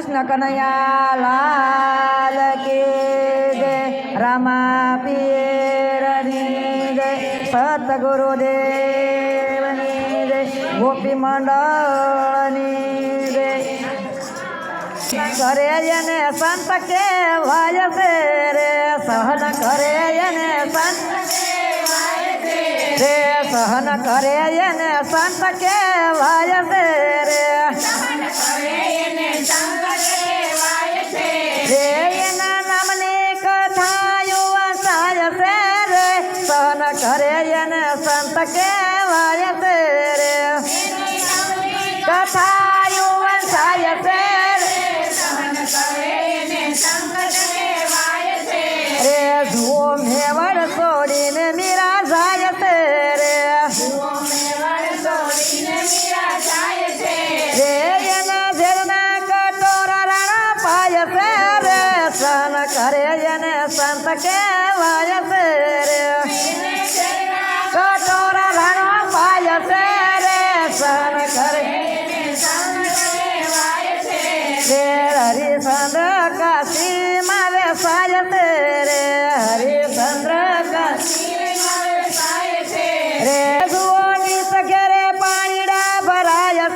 કૃષ્ણ કનૈયા લાલ કી જય. રામા પીરની જય. સતગુરુ દેવની જય. ગોપી મંડળની જય. કરે એને સંત કેવાય છે રે. સહન કરે એને સંત સહન કરે એને સંત કેવાય છે રે. રે એના નામની કથાયો વસાય છે રે. સહન કરે એને સંત કેવાય છે. સંત કેવાય છે રે કટોરા રાણો પાય છે રે સહન કરે. રે હરિચંદ્ર કાશી મારે સાય છે રે હરિચંદ્ર કાશી રે જુઓ ગીત ઘેરે પાણીડા ભરાય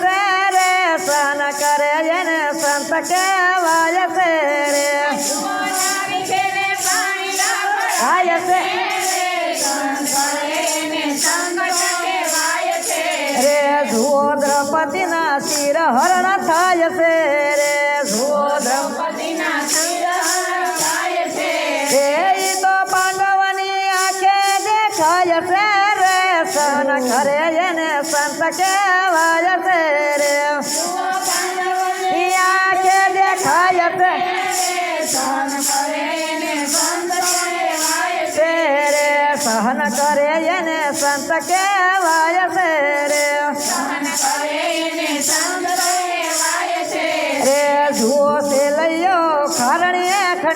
રે સહન કરે સંત કેવાય દ્રૌપદીના શિર હરણ થાય છે રે. જુઓ દ્રૌપદી રે. ઈ તો પાંડવની આંખે દેખાય છે રે. સન કરે એને સંત કહેવાય છે રે. આંખે દેખાય છે છે. સહન કરે એને સંત કહેવાય છે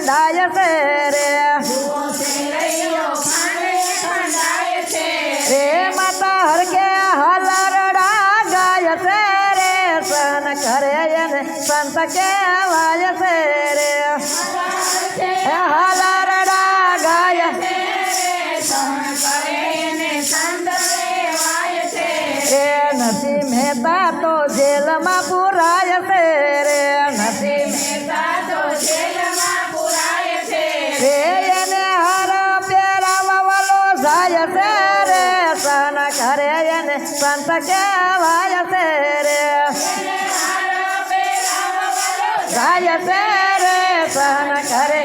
ખંડાય છે રે. રે માતા હરકે હલરડા ગાય છે રે. સહન કરે એને સંત કેવાય છે રે. હે જાય છે રે સહન કરે એને સંત કેવાય છે રે. જાય છે રે સહન કરે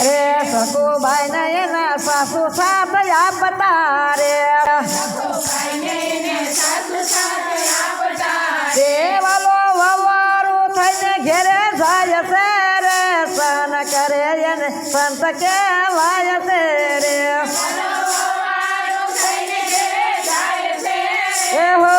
રે. સકુભાઈ ને એના સાસુ સાથ આપતા રે. દેવાલો સંત કેવાય છે રે. એ હો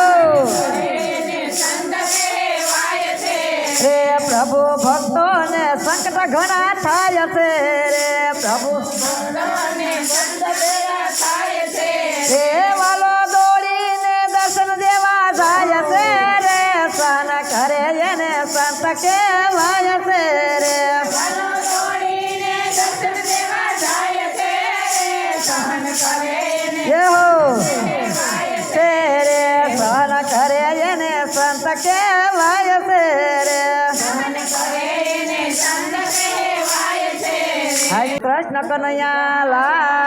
રે પ્રભુ ભક્તો ને સંકટ ઘણા થાય છે રે પ્રભુ. દેવાલો દોડીને દર્શન દેવા જાય છે રે. સન કરે એને સંત કેવાય છે રે. હરે કૃષ્ણ કનૈયા લાલ